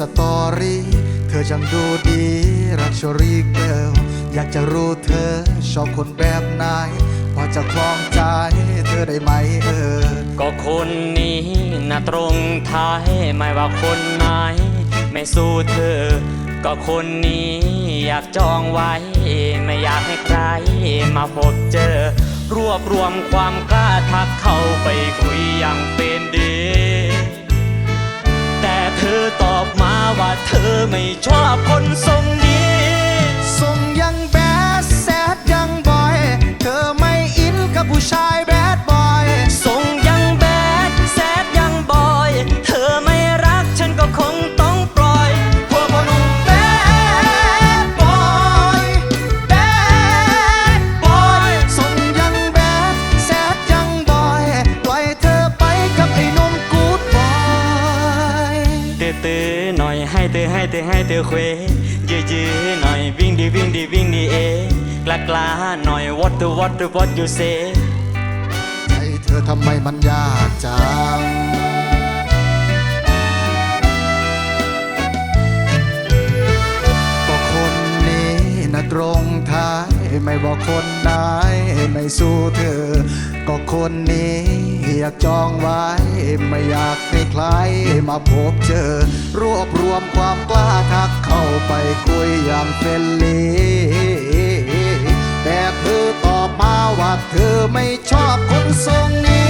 สตอรี่ เธอจังดูดีรักชอรี่เกิลอยากจะรู้เธอชอบคนแบบไหนพอจะคล้องใจเธอได้ไหมเออ ก็คนนี้นะตรงท้ายไม่ว่าคนไหน ไม่สู้เธอ ก็คนนี้อยากจองไว้ ไม่อยากให้ใครมาพบเจอ รวบรวมความกล้าทักเข้าไปคุยอย่างเป็นดี เธอตอบมาว่าเธอไม่ชอบคนทรง ให้เตือให้เตือให้เตือเควยื้อยื้อหน่อยวิ่งดีวิ่งดีวิ่งดีเอกล้ากล้าหน่อย what the what the what you say ใจเธอทำไมมันยากจังก็คนนี้นะตรงท้ายไม่บอกคนไหนไม่สู้เธอ ก็คนนี้อยากจองไว้ ไม่อยากให้ใครมาพบเจอรวบร ไม่ชอบคนทรงนี้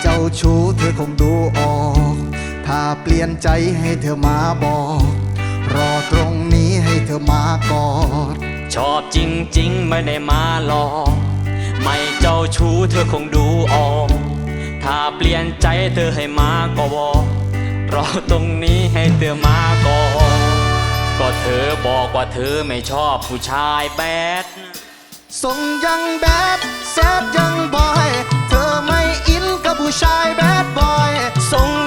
เจ้าชู้เธอคงดูออก ถ้าเปลี่ยนใจให้เธอมาบอก รอตรงนี้ให้เธอมากอด ชอบจริงๆ ไม่ได้มาหลอก ไม่เจ้าชู้เธอคงดูออก ถ้าเปลี่ยนใจเธอให้มาก็บอกรอตรงนี้ให้เธอมาก่อนก็เธอบอกว่าเธอไม่ชอบผู้ชายแบดทรงยังแบดแซดยังบอย เธ